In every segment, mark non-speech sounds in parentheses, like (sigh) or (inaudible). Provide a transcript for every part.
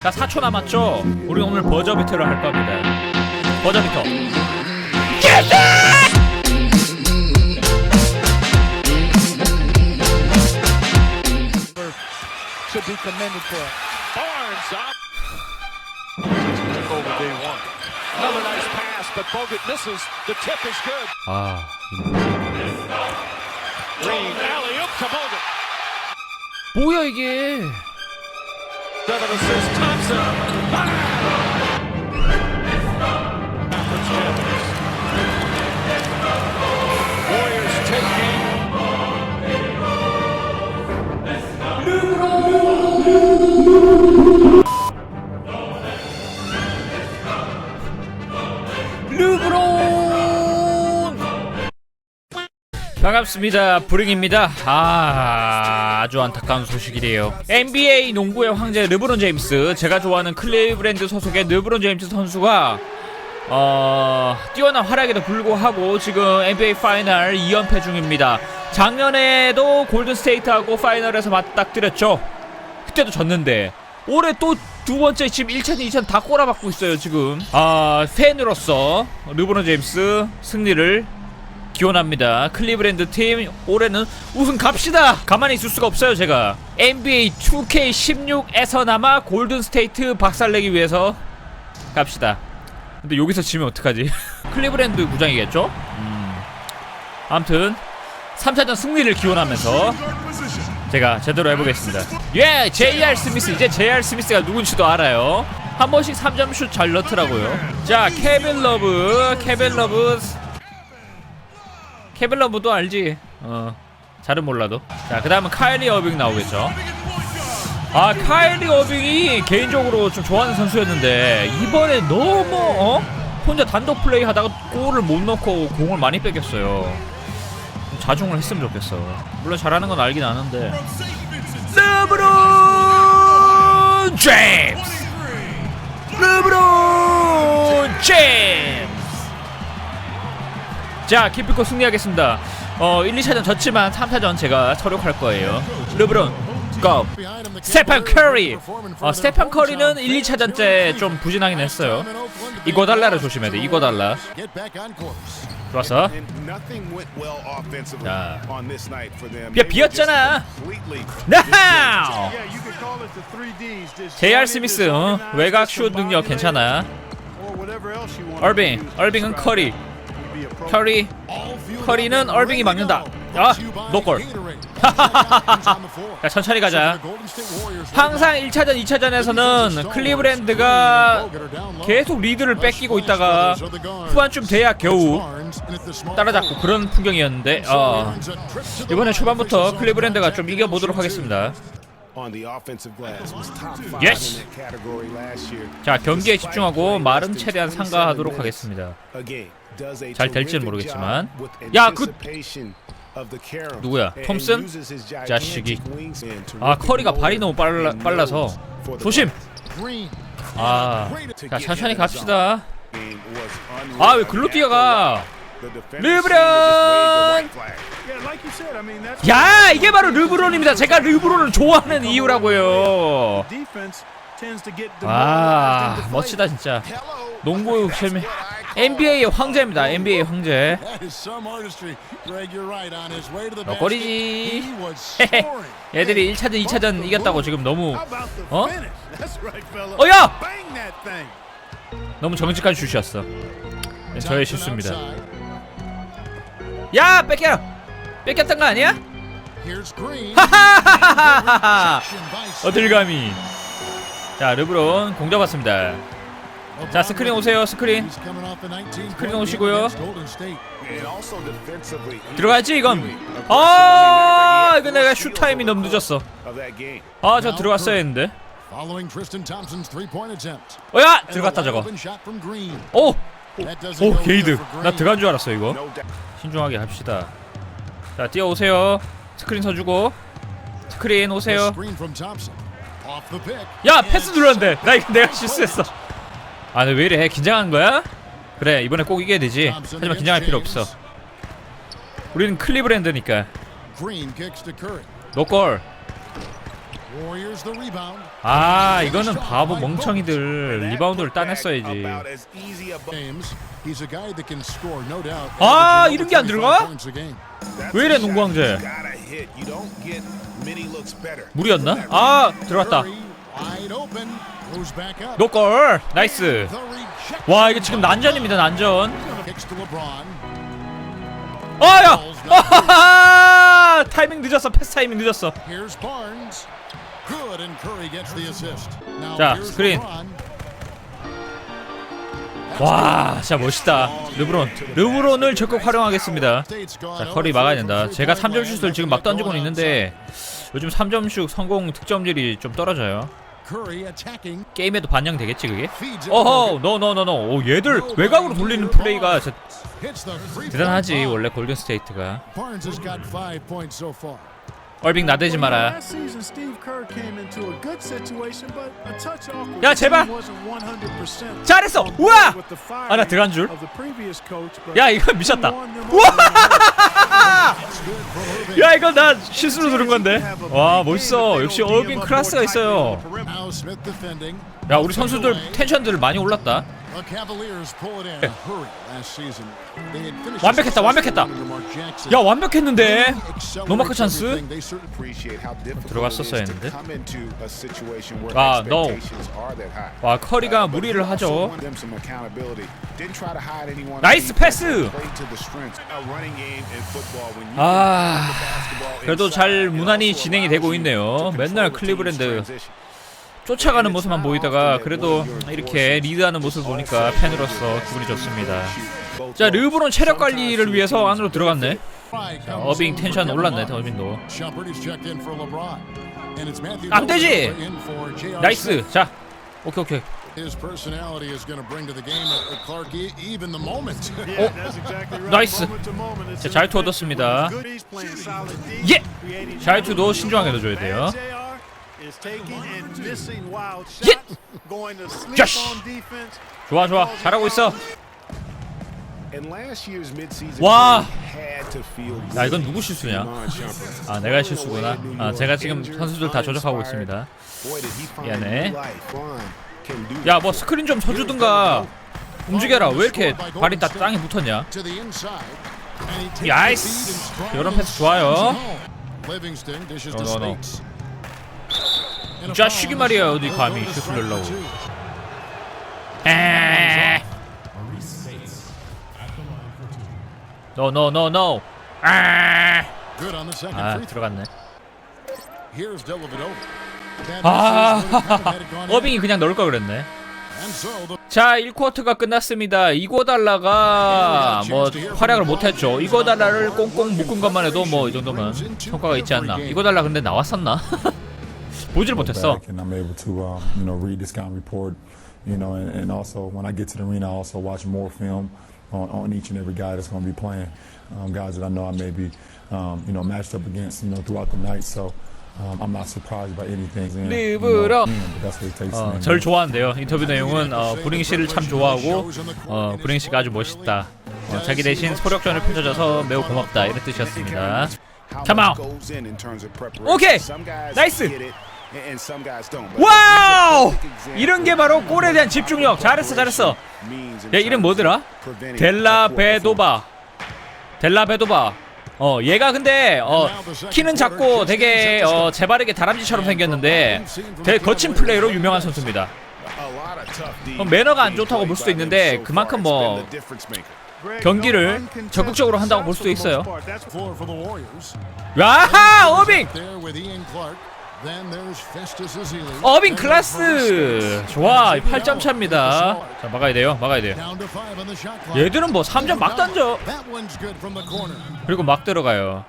자 4초 남았죠? 우리 오늘 버저비터를 할 겁니다 버저비터 should be commended for. Barnes up. Took over day one. Another nice pass, but Bogut misses. The tip is good. 아 Green alley oop to Bogut. 뭐야 이게 Seven assists. Thompson. Champions. Warriors take game. 반갑습니다 브링입니다 아 아주 안타까운 소식이래요. NBA 농구의 황제 르브론 제임스 제가 좋아하는 클리브랜드 소속의 르브론 제임스 선수가 어 뛰어난 활약에도 불구하고 지금 NBA 파이널 2연패 중입니다. 작년에도 골든 스테이트하고 파이널에서 맞닥뜨렸죠. 그때도 졌는데 올해 또 두 번째 지금 1차전 2차전 다 꼬라박고 있어요 지금. 아 팬으로서 르브론 제임스 승리를 기원합니다 클리브랜드 팀 올해는 우승 갑시다 가만히 있을 수가 없어요 제가 NBA 2K16에서나마 골든 스테이트 박살내기 위해서 갑시다 근데 여기서 지면 어떡하지 (laughs) 클리브랜드 구장이겠죠 음. 아무튼 3차전 승리를 기원하면서 제가 제대로 해보겠습니다. 예, JR 스미스 이제 JR 스미스가 누군지도 알아요. 한 번씩 3점 슛 잘 넣더라고요. 자, 케빈 러브, 케빈 러브, 케빈 러브도 알지. 어, 잘은 몰라도. 자, 그 다음은 카일리 어빙 나오겠죠. 아, 카일리 어빙이 개인적으로 좀 좋아하는 선수였는데 이번에 너무 어? 혼자 단독 플레이 하다가 골을 못 넣고 공을 많이 뺏겼어요. 좀 자중을 했으면 좋겠어. 물론 잘하는 건 알긴 아는데. 르브론 제임스. 르브론 제임스. 자, 기필코 승리하겠습니다. 어, 1, 2차전 졌지만 3차전 제가 처력할 거예요. 르브론 고. 스테판 커리. 어, 스테판 커리는 1, 2차전 때 좀 부진하긴 했어요. 이거 달라를 조심해야 돼. 이거 달라. 좋았어. Offensively 야. 비었잖아. Ds. JR 스미스 어? 외곽 슛 능력 괜찮아. 얼빙, 얼빙은 커리, 커리, 커리는 얼빙이 막는다. 아, 노골. (laughs) 야, 천천히 가자. 항상 1차전, 2차전에서는 클리브랜드가 계속 리드를 뺏기고 있다가 후반쯤 돼야 겨우 따라잡고 그런 풍경이었는데 어, 이번에 초반부터 클리브랜드가 좀 이겨보도록 하겠습니다. Year. 자 경기에 집중하고 말은 최대한 상가하도록 하겠습니다. 잘 될지는 모르겠지만. 야, 그-. 누구야? 톰슨? 자식이. 아 커리가 발이 너무 빨라, 빨라서 조심. Green. 아, to 자 get 천천히 갑시다. 아 왜 글로 뛰어가? 르브론! 야 이게 바로 르브론입니다. 제가 르브론을 좋아하는 이유라고요. 아 and 멋지다 진짜. 농구 셀미 NBA의 황제입니다. NBA 황제. Scoring. 애들이 1차전, 2차전 이겼다고 지금 너무 어? 어야! 너무 정직한 슛이었어. 네, 저의 실수입니다. 야 뺏겨. 뺏겼던 거 아니야? 하하하하하. 어딜 감히. 자 르브론 공 잡았습니다. 자, 스크린 오세요, 스크린. He's coming off a 19 스크린 오시고요. 들어가지 was 이건. 아 이거 내가 슛 타임이 너무 늦었어. 아 저 들어갔어야 했는데. 어야 들어갔다 저거. 오. 오 게이드. 나. 들어간 줄 알았어 이거. 신중하게 합시다. 자 뛰어오세요. 스크린 서주고. 스크린 오세요. 야 패스 눌렀는데 나 이거 내가 실수했어. 아너 왜 이래 긴장한 거야? 그래 이번에 꼭 이겨야 되지. 하지만 긴장할 필요. 없어. 우리는 클리브랜드니까. 노골. 아 이거는 바보 멍청이들 리바운드를 따냈어야지. 아, 이런 게안 over 들어가? 35 points a game. That's 왜 이래, looks better. 무리였나? 아 들어갔다. 노골 나이스. 와 이게 지금 난전입니다 난전. 아야 아하하! 타이밍 늦었어 패스 타이밍 늦었어 자, 스크린. 와 진짜 멋있다. 르브론. 르브론을 적극 활용하겠습니다. 자 커리 막아야 된다. 제가 three-point 3점 슛을 지금 막 going 있는데 요즘 3점 슛 성공 득점률이 좀 떨어져요. 게임에도 반영되겠지 그게? 어허 노노노노 오 얘들 외곽으로 돌리는 플레이가 대단하지. 원래 골든 스테이트가 얼빙 나대지 마라. 야, 제발. wasn't 100% 잘했어 우와 board with the 아나 들어간 줄? 야 이거 미쳤다 the 야 이거 나 실수로 들은 건데 와 멋있어 역시 얼빙 클래스가 있어요. 야 우리 선수들 텐션들 많이 올랐다 The Cavaliers pull it in a hurry last season. They had finished 완벽했다, 완벽했다. 야 완벽했는데 노마크 찬스? everything. They certainly Appreciate how difficult 들어갔었어야 it is to 했는데. come into a situation where 아, no. expectations are that high. 와 커리가 무리를 하죠 wanted them some accountability. Didn't try to hide anyone. 나이스 패스! Played to the strengths. A running game in football when you 아 basketball 그래도 잘 무난히 진행이 되고 있네요. 맨날 클리브랜드. 쫓아가는 모습만 보이다가 그래도 이렇게 리드하는 모습을 보니까 팬으로서 기분이 좋습니다 자 르브론 체력 관리를 위해서 안으로 들어갔네 자, 어빙 텐션 올랐네 Matthew 안 되지! 나이스. 자 오케이 오케이 His personality is going to bring to the game at Clark e- even the moment. Yeah, that's exactly right. 나이스. 자, 자유투. 얻었습니다. 예! 자유투도. 신중하게 넣어줘야 돼요 좋아 좋아 잘하고 있어 In last year's midseason, 와. 야 이건. 누구 실수냐. 아 내가 실수구나 아 제가 지금 선수들 다 조작하고 있습니다 미안해. 야 뭐 스크린 좀 서주든가 움직여라 왜 이렇게 발이 다 땅에 붙었냐 야이스. 이런 패스 좋아요. to No, no, no. 이 자식이 말이야. 어디 감히 슛을 넣으려고. 노노노노 아 아. 들어갔네 아. 어빙이 그냥 넣을 걸 그랬네 자 1쿼터가 끝났습니다 이고달라가 뭐 활약을 못했죠 이고달라를 꽁꽁 묶은 것만 해도 뭐 이 정도면 성과가 있지 않나 이고달라 근데 나왔었나? 보질 못했어 back and I'm able to um, you know read the scouting report you know and, and also when I get to the arena I also watch more film on, on each and every guy that's going to be playing um, guys that I know I may be um, you know matched up against you know throughout the night so um, I'm not surprised by anything and, you know, 리브로. but that's what it takes 어, man. 절 좋아한대요 인터뷰 내용은 어, 브링 씨를 참 좋아하고 어, 브링 씨가 아주 멋있다 어, 자기 대신 소력전을 펼쳐줘서 매우 고맙다 이런 뜻이었습니다 Come preparation. 오케이. 나이스. 와우 이런 게 바로 골에 대한 집중력 잘했어 잘했어 야 이름 뭐더라? 델라. 베도바 델라 베도바 어 얘가 근데 어 키는 작고 되게 어 재바르게 다람쥐처럼 생겼는데 되게 거친 플레이로 유명한 선수입니다 어, 매너가 안 좋다고 볼 수도 있는데 그만큼 뭐 경기를 적극적으로 한다고 볼 수도 있어요. 야하 어빙 And 클래스 좋아 8점 차입니다 자 막아야 돼요 막아야 돼요. 얘들은 뭐 3점 막 던져. 그리고 막 들어가요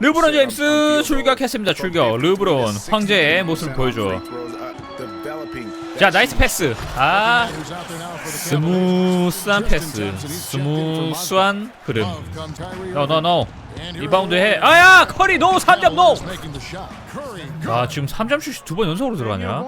르브론 제임스 출격했습니다 출격 르브론 황제의 모습을 보여줘 자 나이스 패스 아? 스무스한 패스 스무스한 흐름 노노노 리바운드 해. 아야 커리 노 3점 노. 아 지금 3점 슛이 두 번 연속으로 들어가냐.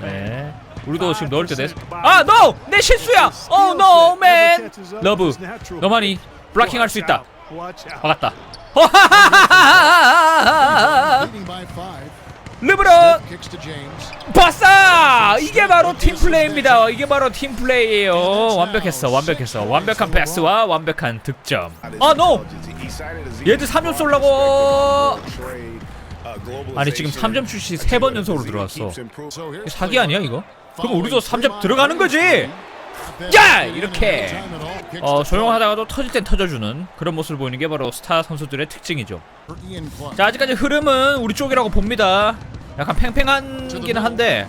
네 우리도 지금 넣을 때 됐어 아 노! 내 실수야 어 노맨 러브 너만이 블락킹 할 수 있다. 막았다. 르브론. 봤어! 이게 바로 팀 플레이입니다. 이게 바로 팀 플레이예요. 완벽했어, 완벽했어. 완벽한 패스와 완벽한 득점. 아, 노! 얘들 3점 쏠라고! 아니, 지금 3점 슛이 3번 연속으로 들어왔어. 사기 아니야, 이거? 그럼 우리도 3점 들어가는 거지! 야! 이렇게! 어, 조용하다가도 터질 땐 터져주는 그런 모습을 보이는 게 바로 스타 선수들의 특징이죠. 자, 아직까지 흐름은 우리 쪽이라고 봅니다. 약간 팽팽한기는 한데,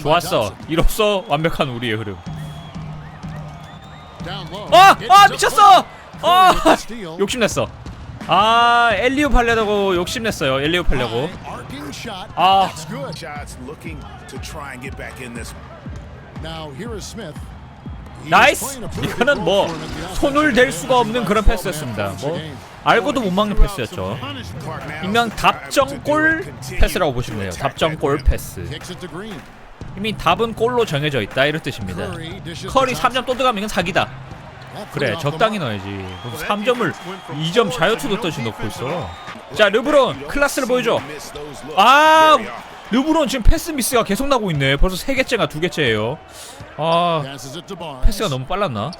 좋았어. 이로써 완벽한 우리의 흐름. Low. (laughs) 아! 아 미쳤어! 아! steal. 욕심냈어. 아 엘리오 팔려고 욕심냈어요. 엘리오 팔려고. Shot. 아 나이스. 이거는 뭐. 손을 댈 수가 없는 그런 패스였습니다. 뭐 알고도 못 막는 패스였죠. 일명 답정골 패스라고 보시면 돼요. 답정골 패스. 이미 답은 골로 정해져 있다 이런 뜻입니다. 커리 to Thompson. 3점 또 들어가면 이건 사기다. 그래 적당히. 넣어야지. 3점을 2점 자유투 넣듯이 넣고 있어. 자 르브론 클라스를 보여줘. 아 르브론 지금 패스 미스가 계속 나고 있네. 벌써 세 개째가 두 개째예요. 아. 패스가 너무 빨랐나?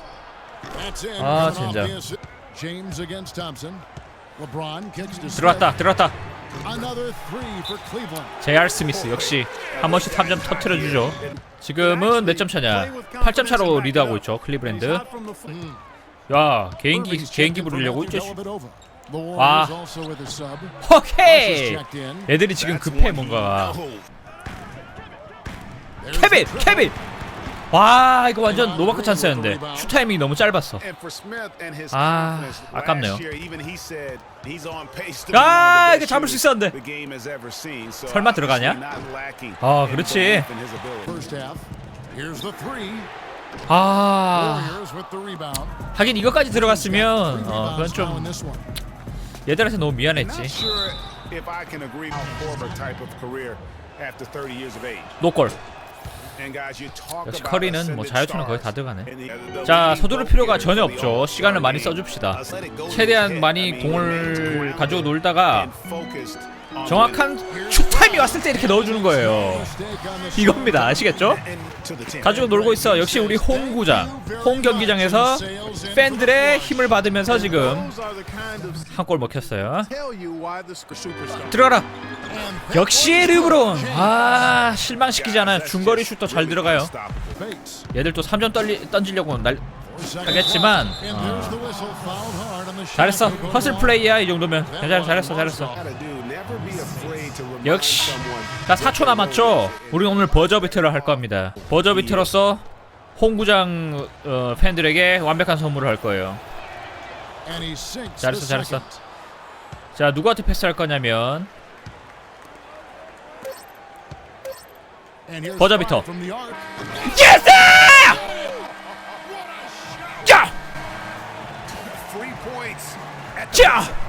아, 진짜. 들어왔다 들어왔다. 제알 스미스 역시 한 번씩 3점 터트려 주죠. 지금은 몇 점 차냐? 8점 차로 리드하고 있죠. 클리브랜드. 야 개인기 개인기 nothing 있 와. 오케이. 애들이 지금 급해 뭔가. 케빈 케빈. 와 이거 완전 노마크 찬스였는데 슈 타이밍이 너무 짧았어. 아, 아깝네요. 아, 이거 잡을 수 있었는데. 설마 들어가냐? 아, 그렇지. 아. 하긴 이거까지 들어갔으면 어 그건 좀. 얘들한테 너무 미안했지. Not sure if I can agree with Korver type of career after 30 years of age. 노골. 역시 커리는 뭐 자유투는 거의 다. 들어가네. 자 서두를 필요가 전혀 없죠. 시간을 많이. 써줍시다. Uh, 최대한 많이 공을 가지고 놀다가 정확한 슛 타임이 왔을 때 이렇게 넣어주는 거예요. 이겁니다. 아시겠죠? 가지고 놀고 있어. 역시 우리 홈구장, 홈 경기장에서 팬들의 힘을 받으면서 지금 한 골 먹혔어요. 들어가라. 역시 르브론. 아 실망시키지 않아요. 중거리 슛도 잘 들어가요. 얘들 또 3점 떨리, 던지려고 날 하겠지만 shot. 잘했어. 허슬. 플레이야 이 정도면. 괜찮아 잘했어 잘했어. 역시. 자 4초 남았죠. 우리 오늘 버저 비트를 할 겁니다. 버저 비트로서 홈구장 어, 팬들에게 완벽한 선물을 할 거예요. 잘했어, 잘했어. 자 누구한테 패스할 거냐면 버저 비터. 예스! at 자!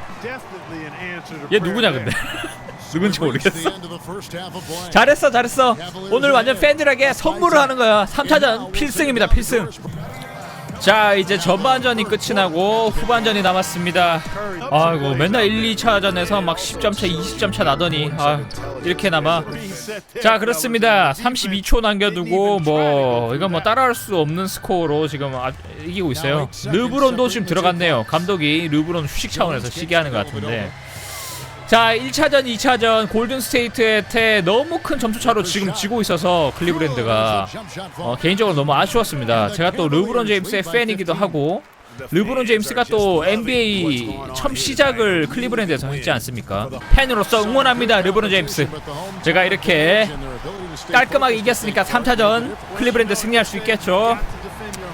얘 누구냐. 근데 누군지 모르겠어. 잘했어 잘했어 오늘 완전 팬들에게 선물을 하는 거야 3차전 필승입니다 필승 자 이제 전반전이 끝이 나고 후반전이 남았습니다. 아이고 맨날 1, 2차전에서 막 10점 차 20점 차 나더니 아 이렇게 남아. 자 그렇습니다. 32초 남겨두고 뭐 이건 뭐 따라할 수 없는 스코어로 지금 아, 이기고 있어요. 르브론도 지금 들어갔네요. 감독이 르브론 휴식 차원에서 시기하는 것 같은데 자 1차전 2차전 골든스테이트한테 너무 큰 점수차로 지금 지고 있어서 클리브랜드가 어, 개인적으로 너무 아쉬웠습니다. 제가 또 르브론 제임스의 팬이기도 하고 르브론 제임스가 또 NBA 처음 시작을 클리브랜드에서 했지 않습니까? 팬으로서 응원합니다 르브론 제임스. 제가 이렇게 깔끔하게 이겼으니까 3차전 클리브랜드 승리할 수 있겠죠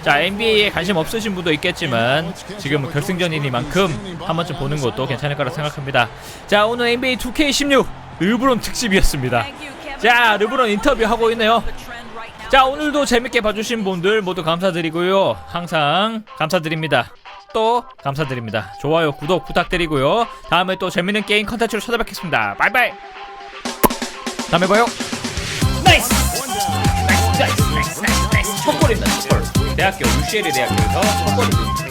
자 NBA에 관심 없으신 분도 있겠지만 지금 결승전이니만큼 한 번쯤 보는 것도 괜찮을 거라 생각합니다. 자 오늘 NBA 2K16 르브론 특집이었습니다. 자 르브론 인터뷰 하고 있네요. 자 오늘도 재밌게 봐주신 분들 모두 감사드리고요. 항상 감사드립니다. 또 감사드립니다. 좋아요 구독 부탁드리고요. 다음에 또 재밌는 게임 컨텐츠로 찾아뵙겠습니다. 바이바이! 다음에 봐요. 나이스! 나이스 나이스 나이스 나이스 나이스. 첫 골입니다 대학교 UCL 대학교에서 첫 골입니다